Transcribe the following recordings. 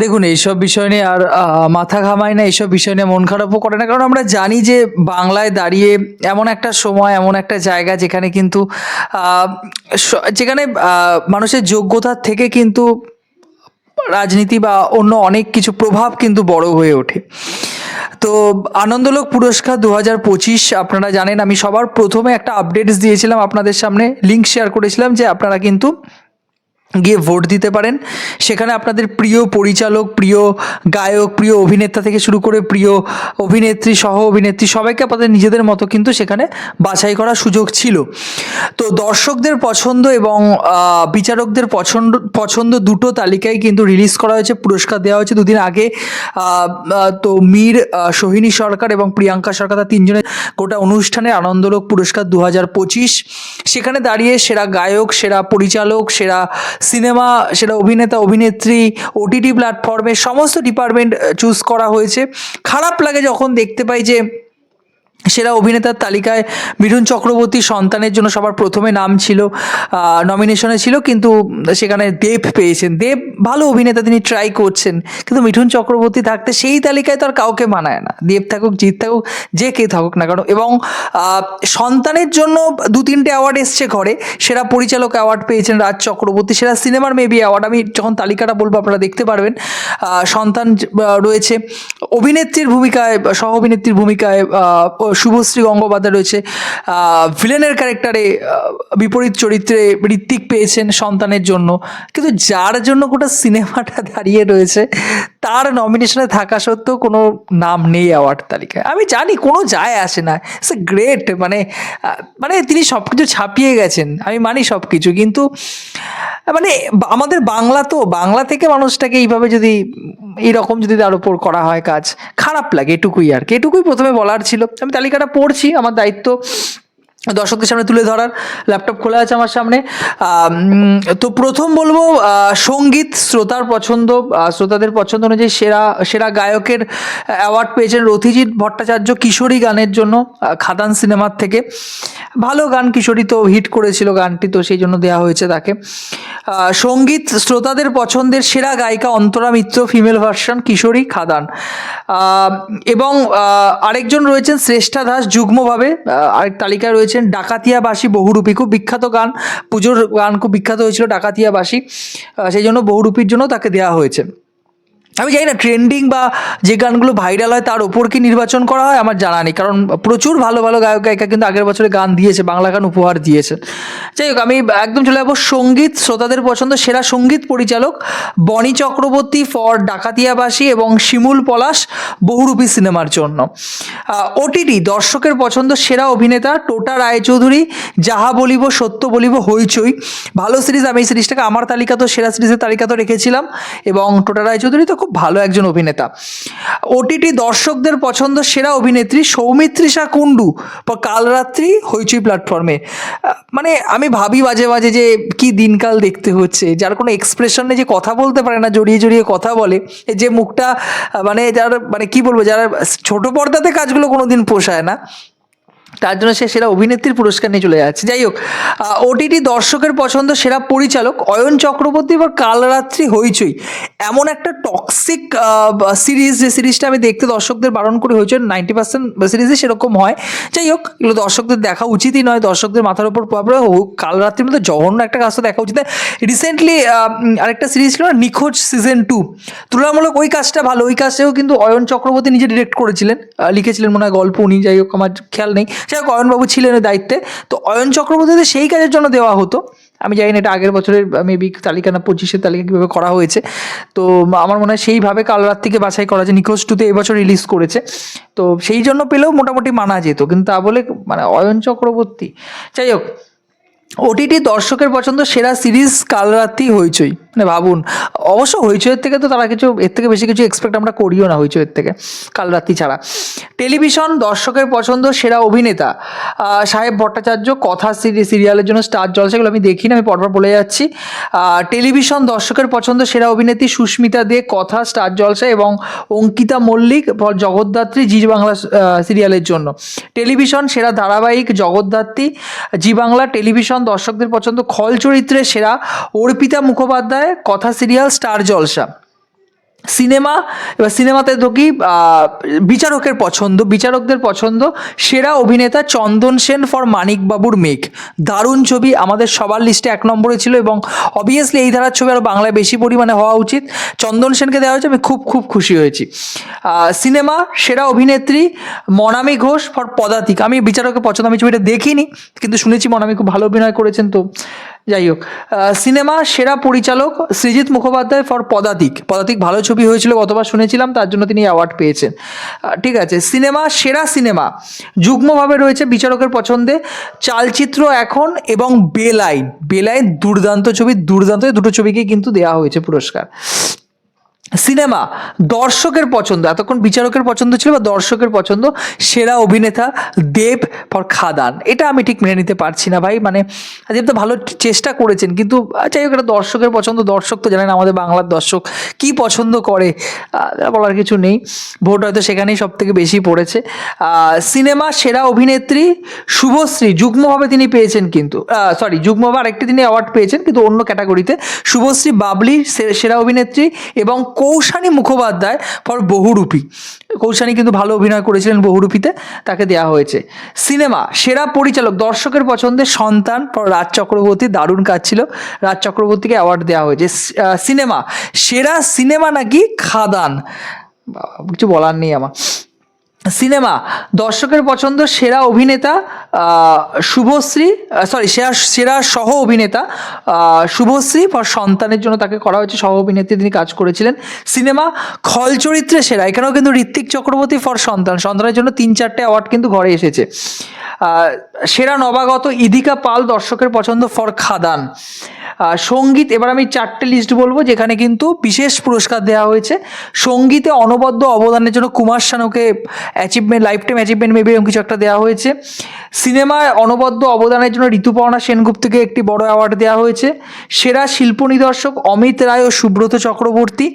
দেখুন, এইসব বিষয় নিয়ে আর মাথা ঘামায় না, এইসব বিষয় নিয়ে মন খারাপও করে না। কারণ আমরা জানি যে বাংলায় দাঁড়িয়ে এমন একটা সময়, এমন একটা জায়গা যেখানে কিন্তু যেখানে মানুষের যোগ্যতার থেকে কিন্তু রাজনীতি বা অন্য অনেক কিছু প্রভাব কিন্তু বড় হয়ে ওঠে। তো আনন্দলোক পুরস্কার দু হাজার পঁচিশ, আপনারা জানেন, আমি সবার প্রথমে একটা আপডেটস দিয়েছিলাম আপনাদের সামনে লিঙ্ক শেয়ার করেছিলাম যে আপনারা কিন্তু গিয়ে ভোট দিতে পারেন। সেখানে আপনাদের প্রিয় পরিচালক, প্রিয় গায়ক, প্রিয় অভিনেতা থেকে শুরু করে প্রিয় অভিনেত্রী সহ অভিনেত্রী সবাইকে আপনাদের নিজেদের মতো কিন্তু সেখানে বাছাই করার সুযোগ ছিল। তো দর্শকদের পছন্দ এবং বিচারকদের পছন্দ পছন্দ দুটো তালিকায় কিন্তু রিলিজ করা হয়েছে, পুরস্কার দেওয়া হয়েছে দুদিন আগে। তো মীর সোহিনী সরকার এবং প্রিয়াঙ্কা সরকার তার তিনজনের গোটা অনুষ্ঠানে আনন্দলোক পুরস্কার দু হাজার পঁচিশ। সেখানে দাঁড়িয়ে সেরা গায়ক, সেরা পরিচালক, সেরা সিনেমা, সেটা অভিনেতা, অভিনেত্রী ওটিটি প্ল্যাটফর্মে সমস্ত ডিপার্টমেন্ট চুজ করা হয়েছে। খারাপ লাগে যখন দেখতে পাই যে সেরা অভিনেতার তালিকায় মিঠুন চক্রবর্তী সন্তানের জন্য সবার প্রথমে নাম ছিল নমিনেশনে ছিল, কিন্তু সেখানে দেব পেয়েছেন। দেব ভালো অভিনেতা, তিনি ট্রাই করছেন, কিন্তু মিঠুন চক্রবর্তী থাকতে সেই তালিকায় তো আর কাউকে মানায় না। দেব থাকুক, জিৎ থাকুক, যে কে থাকুক না কেন। এবং সন্তানের জন্য দু তিনটে অ্যাওয়ার্ড এসছে ঘরে। সেরা পরিচালক অ্যাওয়ার্ড পেয়েছেন রাজ চক্রবর্তী, সেরা সিনেমার মেবি অ্যাওয়ার্ড আমি যখন তালিকাটা বলব, আপনারা দেখতে পারবেন। সন্তান রয়েছে। অভিনেত্রীর ভূমিকায় সহ অভিনেত্রীর ভূমিকায় শুভশ্রী গঙ্গোপাধ্যায় রয়েছে ভিলেনের ক্যারেক্টারে বিপরীত চরিত্রে ঋত্বিক পেয়েছেন সন্তানের জন্য। কিন্তু যার জন্য গোটা সিনেমাটা দাঁড়িয়ে রয়েছে, তার নমিনেশনে থাকা সত্ত্বেও কোনো নাম নেই অ্যাওয়ার্ড তালিকায়। আমি জানি কোনো যায় আসে না। এ গ্রেট মানে মানে তিনি সব কিছু ছাপিয়ে গেছেন। আমি মানি সব কিছু কিন্তু মানে আমাদের বাংলা তো, বাংলা থেকে মানুষটাকে এইভাবে যদি এইরকম যদি তার উপর করা হয় কাজ, খারাপ লাগে এটুকুই আর কি। এটুকুই প্রথমে বলার ছিল। আমি তালিকাটা পড়ছি, আমার দায়িত্ব দর্শকদের সামনে তুলে ধরার ল্যাপটপ খোলা আছে আমার সামনে। তো প্রথম বলব সংগীত শ্রোতার পছন্দ শ্রোতাদের পছন্দ অনুযায়ী সেরা সেরা গায়কের অ্যাওয়ার্ড পেয়েছেন রথিজিৎ ভট্টাচার্য কিশোরী গানের জন্য খাদান সিনেমার থেকে। ভালো গান কিশোরী তো হিট করেছিল গানটি, তো সেই জন্য দেওয়া হয়েছে তাকে। সংগীত শ্রোতাদের পছন্দের সেরা গায়িকা অন্তরা মিত্র ফিমেল ভার্সন কিশোরী খাদান। এবং আরেকজন রয়েছেন শ্রেষ্ঠা দাস যুগ্মভাবে আরেক তালিকায় রয়েছেন ডাকাতিয়াবাসী বহুরূপী, খুব বিখ্যাত গান, পুজোর গান খুব বিখ্যাত হয়েছিল ডাকাতিয়াবাসী। সেই জন্য বহুরূপীর জন্য তাকে দেওয়া হয়েছে। আমি জানি না ট্রেন্ডিং বা যে গানগুলো ভাইরাল হয় তার ওপর কি নির্বাচন করা হয় আমার জানা নেই। কারণ প্রচুর ভালো ভালো গায়ক, গায়িকা কিন্তু আগের বছরে গান দিয়েছে, বাংলা গান উপহার দিয়েছে। যাই হোক, আমি একদম চলে যাব সংগীত শ্রোতাদের পছন্দ, সেরা সংগীত পরিচালক বনি চক্রবর্তী ফর ডাকাতিয়াবাসী এবং শিমুল পলাশ বহুরূপী সিনেমার জন্য। ওটিটি দর্শকের পছন্দ, সেরা অভিনেতা টোটা রায়চৌধুরী, যাহা বলিব সত্য বলিব হইচই। ভালো সিরিজ, আমি এই সিরিজটাকে আমার তালিকা তো, সেরা সিরিজের তালিকা তো রেখেছিলাম এবং টোটা রায়চৌধুরী তো খুব ভালো একজন অভিনেতা। ওটিটি দর্শকদের পছন্দ সেরা অভিনেত্রী সৌমিত্রিষা কুণ্ডু বা কালরাত্রি হইচই প্ল্যাটফর্মে মানে আমি ভাবি মাঝে মাঝে যে কি দিনকাল দেখতে হচ্ছে, যার কোনো এক্সপ্রেশন যে কথা বলতে পারে না, জড়িয়ে জড়িয়ে কথা বলে। যে মুখটা মানে যার মানে কি বলব, যারা ছোট পর্দাতে কাজগুলো কোনোদিন পোষায় না। তার জন্য সে সেরা অভিনেত্রীর পুরস্কার নিয়ে চলে যাচ্ছে। যাই হোক ওটিটি দর্শকের পছন্দ সেরা পরিচালক অয়ন চক্রবর্তী বা কালরাত্রি হইচই। এমন একটা টক্সিক সিরিজ যে সিরিজটা আমি দেখতে দর্শকদের বারণ করে হয়েছে নাইনটি পার্সেন্ট সিরিজে সেরকম হয়। যাই হোক, এগুলো দর্শকদের দেখা উচিতই নয়, দর্শকদের মাথার উপর প্রভাব কালরাত্রির মধ্যে জঘন্য একটা কাজটা দেখা উচিত। রিসেন্টলি আরেকটা সিরিজ ছিল না, নিখোঁজ সিজন টু তুলনামূলক ওই কাজটা ভালো, ওই কাজটাও কিন্তু অয়ন চক্রবর্তী নিজে ডিরেক্ট করেছিলেন। লিখেছিলেন মনে হয় গল্প উনি, যাই হোক, আমার খেয়াল নেই। যাই হোক অয়নবাবু ছিলেন দায়িত্বে। তো অয়ন চক্রবর্তীতে সেই কাজের জন্য দেওয়া হতো। আমি জানি না এটা আগের বছরের মেবি তালিকা না, পঁচিশের তালিকা কীভাবে করা হয়েছে। তো আমার মনে হয় সেইভাবে কাল রাত থেকে বাছাই করা যে নিখোঁজ টুতে এবছর রিলিজ করেছে। তো সেই জন্য পেলেও মোটামুটি মানা যেত। কিন্তু তা বলে মানে অয়ন চক্রবর্তী, যাই হোক ওটিটি দর্শকের পছন্দ সেরা সিরিজ কাল রাত্রি হইচই। মানে ভাবুন। অবশ্য হইচইয়ের থেকে তো তারা কিছু, এর থেকে বেশি কিছু এক্সপেক্ট আমরা করিও না হইচইয়ের থেকে কালরাত্রি ছাড়া। টেলিভিশন দর্শকের পছন্দ সেরা অভিনেতা সাহেব ভট্টাচার্য, কথা সিরি, সিরিয়ালের জন্য স্টার জলসা, এগুলো আমি দেখি না আমি পরপর বলে যাচ্ছি। টেলিভিশন দর্শকের পছন্দ সেরা অভিনেত্রী সুস্মিতা দে, কথা স্টার জলসা এবং অঙ্কিতা মল্লিক জগদ্ধাত্রী, জি বাংলা সিরিয়ালের জন্য। টেলিভিশন সেরা ধারাবাহিক জগদ্ধাত্রী, জি বাংলা টেলিভিশন দর্শকদের পছন্দ খল চরিত্রে সেরা অর্পিতা মুখোপাধ্যায় কথা সিরিয়াল, স্টার জলসা। সিনেমা, এবার সিনেমাতে তো কি বিচারকের পছন্দ, বিচারকদের পছন্দ, সেরা অভিনেতা চন্দন সেন ফর মানিকবাবুর মেঘ। দারুণ ছবি, আমাদের সবার লিস্টে এক নম্বরে ছিল এবং অবভিয়াসলি এই ধারার ছবি আরও বাংলায় বেশি পরিমাণে হওয়া উচিত। চন্দন সেনকে দেওয়া হয়েছে, আমি খুব খুব খুশি হয়েছি। সিনেমা, সেরা অভিনেত্রী, মনামি ঘোষ ফর পদাতিক। আমি বিচারকের পছন্দ, আমি ছবিটা দেখিনি, কিন্তু শুনেছি মনামি খুব ভালো অভিনয় করেছেন, তো যাই হোক সিনেমা সেরা পরিচালক সৃজিত মুখোপাধ্যায় ফর পদাতিক। পদাতিক ভালো ছবি হয়েছিল, গতবার শুনেছিলাম, তার জন্য তিনি অ্যাওয়ার্ড পেয়েছেন। ঠিক আছে, সিনেমা সেরা সিনেমা যুগ্মভাবে রয়েছে বিচারকের পছন্দে, চালচিত্র এখন এবং বেলাইন বেলাইন দুর্দান্ত ছবি, দুর্দান্ত দুটো ছবিকে কিন্তু দেওয়া হয়েছে পুরস্কার। সিনেমা, দর্শকের পছন্দ, এতক্ষণ বিচারকের পছন্দ ছিল বা দর্শকের পছন্দ, সেরা অভিনেতা দেব ফর খাদান। এটা আমি ঠিক মেনে নিতে পারছি না ভাই মানে দেব তো ভালো চেষ্টা করেছেন, কিন্তু যাই হোক, এটা দর্শকের পছন্দ, দর্শক তো জানেন আমাদের বাংলার দর্শক কি পছন্দ করে বলার কিছু নেই। ভোট হয়তো সেখানেই সব থেকে বেশি পড়েছে। সিনেমা সেরা অভিনেত্রী শুভশ্রী, যুগ্মভাবে তিনি পেয়েছেন কিন্তু সরি যুগ্মভাবে আরেকটি তিনি অ্যাওয়ার্ড পেয়েছেন, কিন্তু অন্য ক্যাটাগরিতে শুভশ্রী, বাবলি সেরা অভিনেত্রী এবং কৌশানী মুখোপাধ্যায় ফর বহুরূপী। কৌশানী কিন্তু ভালো অভিনয় করেছিলেন বহুরূপীতে, তাকে দেয়া হয়েছে। সিনেমা, সেরা পরিচালক, দর্শকের পছন্দে সন্তান ফর রাজ চক্রবর্তী, দারুণ কাজ ছিল। রাজ চক্রবর্তীকে অ্যাওয়ার্ড দেওয়া হয়েছে। সিনেমা, সেরা সিনেমা নাকি খাদান? কিছু বলার নেই আমার। সিনেমা, দর্শকের পছন্দ সেরা অভিনেতা শুভশ্রী সরি সেরা সেরা সহ অভিনেতা শুভশ্রী ফর সন্তানের জন্য তাকে করা হয়েছে সহ অভিনেত্রী। তিনি কাজ করেছিলেন সিনেমা খল চরিত্রে সেরা। এখানেও কিন্তু ঋত্বিক চক্রবর্তী ফর সন্তান। সন্তানের জন্য তিন চারটে অ্যাওয়ার্ড কিন্তু ঘরে এসেছে। সেরা নবাগত ইদিকা পাল দর্শকের পছন্দ ফর খাদান। সংগীত, এবার আমি চারটে লিস্ট বলব, যেখানে কিন্তু বিশেষ পুরস্কার দেওয়া হয়েছে। সঙ্গীতে অনবদ্য অবদানের জন্য কুমার শানুকে achievement lifetime achievement maybe এরকম কিছু একটা দেওয়া হয়েছে। সিনেমায় অনবদ্য অবদানের জন্য ঋতুপর্ণা সেনগুপ্তকে একটি বড় অ্যাওয়ার্ড দেওয়া হয়েছে। সেরা শিল্প নিদর্শক অমিত রায় ও সুব্রত চক্রবর্তী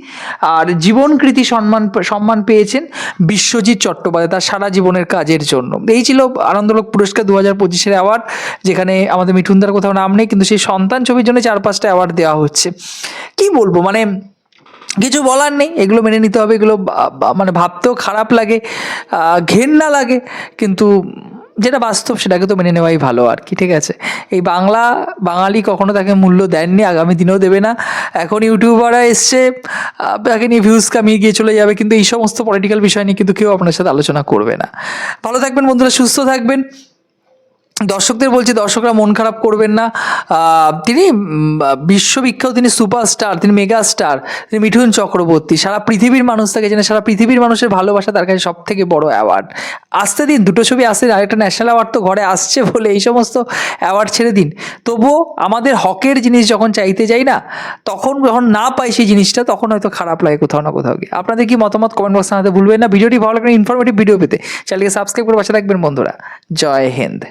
আর জীবনকৃতি সম্মান সম্মান পেয়েছেন বিশ্বজিৎ চট্টোপাধ্যায় তার সারা জীবনের কাজের জন্য। এই ছিল আনন্দলোক পুরস্কার দু হাজার পঁচিশের অ্যাওয়ার্ড যেখানে আমাদের মিঠুনদার কোথাও নাম নেই, কিন্তু সেই সন্তান ছবির জন্য চার পাঁচটা অ্যাওয়ার্ড দেওয়া হচ্ছে। কি বলব? মানে কিছু বলার নেই, এগুলো মেনে নিতে হবে, এগুলো মানে ভাবতেও খারাপ লাগে ঘেন্না লাগে, কিন্তু যেটা বাস্তব সেটাকে তো মেনে নেওয়াই ভালো আর কি, ঠিক আছে? এই বাংলা বাঙালি কখনো তাকে মূল্য দেননি, আগামী দিনেও দেবে না। এখন ইউটিউবাররা এসছে তাকে নিয়ে ভিউজ কামিয়ে গিয়ে চলে যাবে, কিন্তু এই সমস্ত পলিটিক্যাল বিষয় নিয়ে কিন্তু কেউ আপনার সাথে আলোচনা করবে না। ভালো থাকবেন বন্ধুরা, সুস্থ থাকবেন। দর্শকদের বলছি, দর্শকরা মন খারাপ করবেন না। তিনি বিশ্ববিখ্যাত তিনি সুপারস্টার, তিনি মেগা স্টার তিনি মিঠুন চক্রবর্তী। সারা পৃথিবীর মানুষ তাকে জেনে সারা পৃথিবীর মানুষের ভালোবাসা তার কাছে সব থেকে বড় অ্যাওয়ার্ড আসতে দিন, দুটো ছবি আসতে আরেকটা ন্যাশনাল অ্যাওয়ার্ড তো ঘরে আসছে বলে এই সমস্ত অ্যাওয়ার্ড ছেড়ে দিন। তবুও আমাদের হকের জিনিস যখন চাইতে যাই না, তখন যখন না পাই সেই জিনিসটা, তখন হয়তো খারাপ লাগে কোথাও না কোথাও গিয়ে। আপনাদের কি মতামত কমেন্ট বক্সে জানাতে ভুলবেন না? ভিডিওটি ভালো লাগলে ইনফরমেটিভ ভিডিও পেতে চ্যানেলকে সাবস্ক্রাইব করে পাশে থাকবেন বন্ধুরা। জয় হিন্দ।